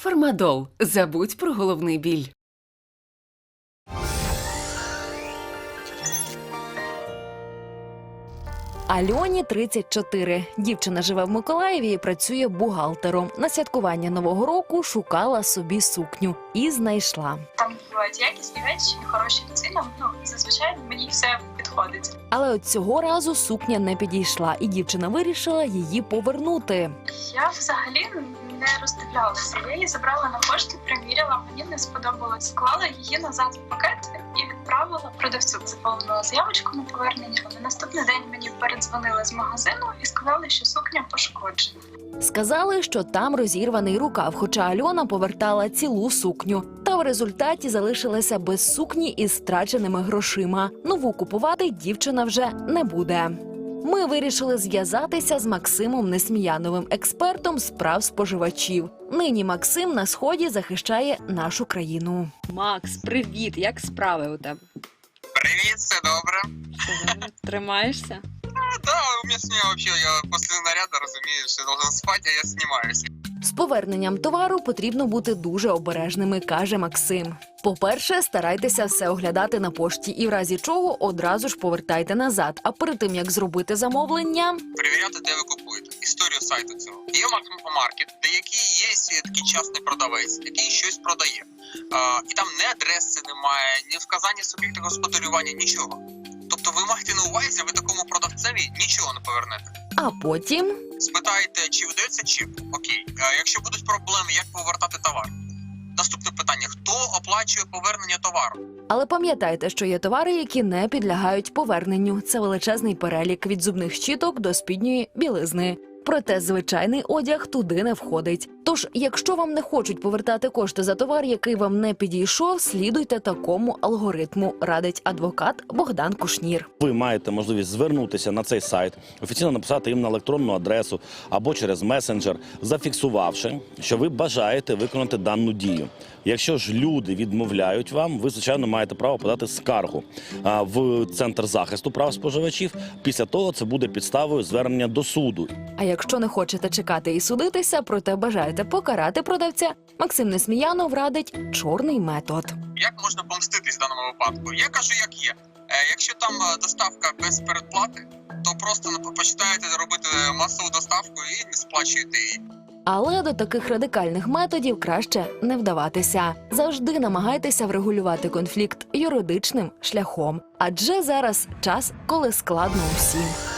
Фармадол. Забудь про головний біль. Альоні 34. Дівчина живе в Миколаєві і працює бухгалтером. На святкування нового року шукала собі сукню і знайшла. Там бувають якісні речі, хороші ціни. Ну зазвичай мені все підходить. Але от цього разу сукня не підійшла, і дівчина вирішила її повернути. Я взагалі не роздивлялася. Я її забрала на пошті, приміряла, мені не сподобалось. Склала її назад в пакет і відправила продавцю. Заповнила заявочку на повернення. На наступний день мені передзвонили з магазину і сказали, що сукня пошкоджена. Сказали, що там розірваний рукав, хоча Альона повертала цілу сукню. Та в результаті залишилася без сукні із страченими грошима. Нову купувати дівчина вже не буде. Ми вирішили зв'язатися з Максимом Несміяновим, експертом з прав споживачів. Нині Максим на сході захищає нашу країну. Макс, привіт! Як справи у тебе? Привет, все добре. Тримаєшся? Да, у меня сегодня вообще, я после наряда, разумеешь, я должен спать, а я снимаюсь. З поверненням товару потрібно бути дуже обережними, каже Максим. По-перше, старайтеся все оглядати на пошті і в разі чого одразу ж повертайте назад. А перед тим як зробити замовлення, Перевіряти, де ви купуєте. Історію сайту цього. Є маркет, де який є такий частний продавець, який щось продає. А, і там не адреси немає, ні вказання суб'єкта господарювання, нічого. Тобто ви маєте на увазі, ви такому повернете. а потім Спитаєте, чи видається чіп? Окей. А якщо будуть проблеми, як повертати товар? Наступне питання: хто оплачує повернення товару? Але пам'ятайте, що є товари, які не підлягають поверненню. Це величезний перелік від зубних щіток до спідньої білизни. Проте звичайний одяг туди не входить. Тож, якщо вам не хочуть повертати кошти за товар, який вам не підійшов, слідуйте такому алгоритму, радить адвокат Богдан Кушнір. Ви маєте можливість звернутися на цей сайт, офіційно написати їм на електронну адресу або через месенджер, зафіксувавши, що ви бажаєте виконати дану дію. Якщо ж люди відмовляють вам, ви звичайно маєте право подати скаргу в центр захисту прав споживачів. Після того це буде підставою звернення до суду. А якщо не хочете чекати і судитися, проте бажаєте покарати продавця, Максим Несміянов радить чорний метод. Як можна помститись в даному випадку? Я кажу, як є. Е, якщо там е, доставка без передплати, то просто починаєте робити масову доставку і не сплачуєте її. Але до таких радикальних методів краще не вдаватися. Завжди намагайтеся врегулювати конфлікт юридичним шляхом, адже зараз час, коли складно усім.